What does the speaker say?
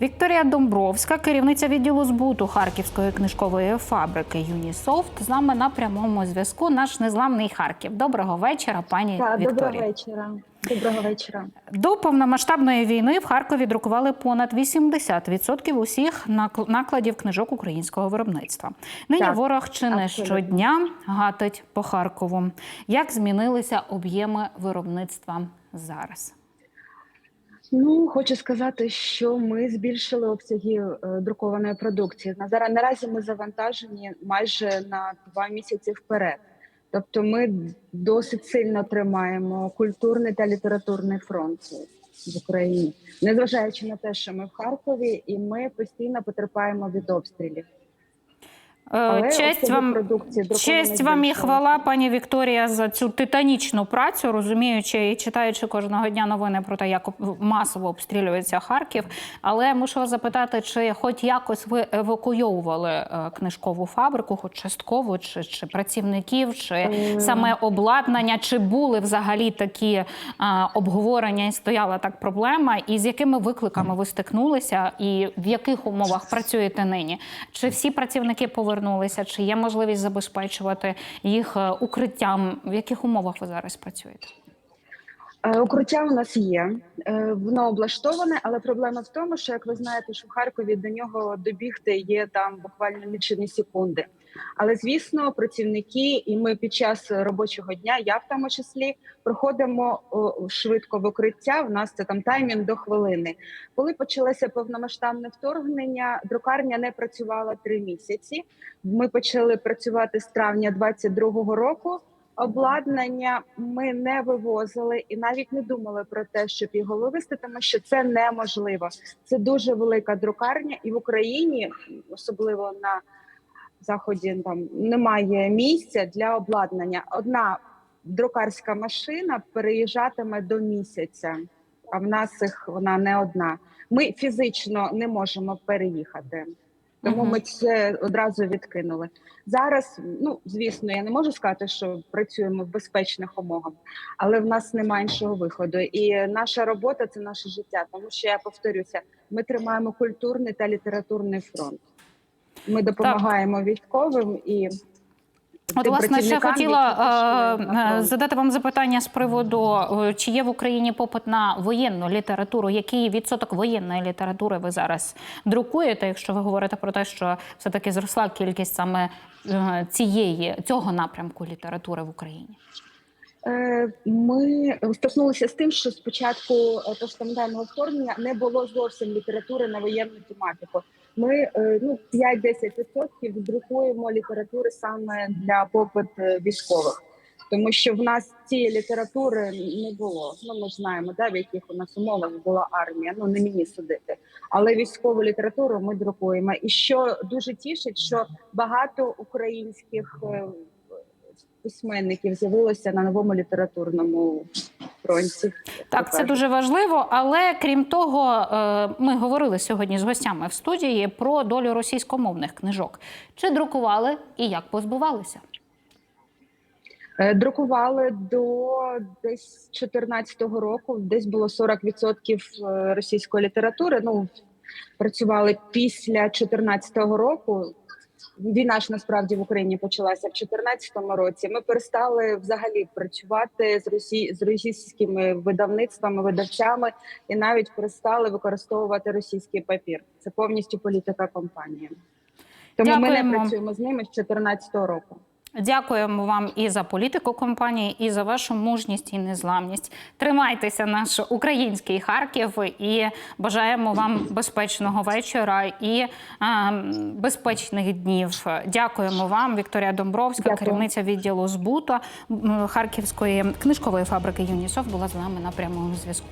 Вікторія Домбровська, керівниця відділу збуту Харківської книжкової фабрики Юнісофт, з нами на прямому зв'язку. Наш незламний Харків. Доброго вечора, пані Так, доброго вечора. Доброго вечора. До повномасштабної війни в Харкові друкували понад 80% усіх накладів книжок українського виробництва. Нині Так, ворог чи не щодня гатить по Харкову. Як змінилися об'єми виробництва зараз? Ну, хочу сказати, що ми збільшили обсяги е, друкованої продукції. На зараз наразі ми завантажені майже на два місяці вперед. Тобто, ми досить сильно тримаємо культурний та літературний фронт в Україні, незважаючи на те, що ми в Харкові, і ми постійно потерпаємо від обстрілів. Е, Але Честь вам, продукції честь вам і хвала, пані Вікторія, за цю титанічну працю, розуміючи і читаючи кожного дня новини про те, як масово обстрілюється Харків. Але мушу вас запитати, чи хоч якось ви евакуйовували е, книжкову фабрику, хоч частково, чи, чи працівників, чи Е. саме обладнання, чи були взагалі такі е, обговорення і стояла так проблема, і з якими викликами ви стикнулися, і в яких умовах працюєте нині? Чи всі працівники повернулися, чи є можливість забезпечувати їх е, укриттям? В яких умовах ви зараз працюєте? Е, Укриття у нас є, е, воно облаштоване, але проблема в тому, що як ви знаєте, що в Харкові до нього добігти є там буквально лічені секунди. Але звісно, працівники, і ми під час робочого дня, я в тому числі, проходимо швидко в укриття. У нас це там таймінг до хвилини. Коли почалося повномасштабне вторгнення, друкарня не працювала три місяці. Ми почали працювати з травня 22-го року. Обладнання ми не вивозили і навіть не думали про те, щоб його вивезти, тому що це неможливо. Це дуже велика друкарня, і в Україні, особливо на заході, там немає місця для обладнання. Одна друкарська машина переїжджатиме до місяця, а в нас їх вона не одна. Ми фізично не можемо переїхати. Тому ми це одразу відкинули. Зараз, ну звісно, я не можу сказати, що працюємо в безпечних умовах, але в нас немає іншого виходу. І наша робота це наше життя. Тому що я повторюся, ми тримаємо культурний та літературний фронт. Ми допомагаємо військовим і От, власне, ще хотіла е, е, задати вам запитання з приводу, е, чи є в Україні попит на воєнну літературу. Який відсоток воєнної літератури ви зараз друкуєте, якщо ви говорите про те, що все-таки зросла кількість саме е, цієї цього напрямку літератури в Україні? Ми стикнулися з тим, що спочатку повномасштабного вторгнення не було зовсім літератури на воєнну тематику. Ми е, ну 5-10% друкуємо літератури саме для попит військових, тому що в нас цієї літератури не було. Ну ми знаємо, да, в яких у нас умовах була армія. Ну не мені судити, але військову літературу ми друкуємо. І що дуже тішить, що багато українських. е, Письменників з'явилося на новому літературному фронті. Так, це дуже важливо. Але крім того, е, ми говорили сьогодні з гостями в студії про долю російськомовних книжок. Чи друкували і як позбувалися? Е, Друкували до десь 14-го року. Десь було 40% е, російської літератури. Ну працювали після 14-го року. Війна ж насправді в Україні почалася в 14-му році. Ми перестали взагалі працювати з росі... з російськими видавництвами, видавцями, і навіть перестали використовувати російський папір. Це повністю політика компанії. Тому ми не працюємо з ними з 14-го року. Дякуємо вам і за політику компанії, і за вашу мужність і незламність. Тримайтеся, наш український Харків, і бажаємо вам безпечного вечора і а, безпечних днів. Дякуємо вам, Вікторія Домбровська, Дякую. керівниця відділу збуту Харківської книжкової фабрики ЮНІСОФ, була з нами на прямому зв'язку.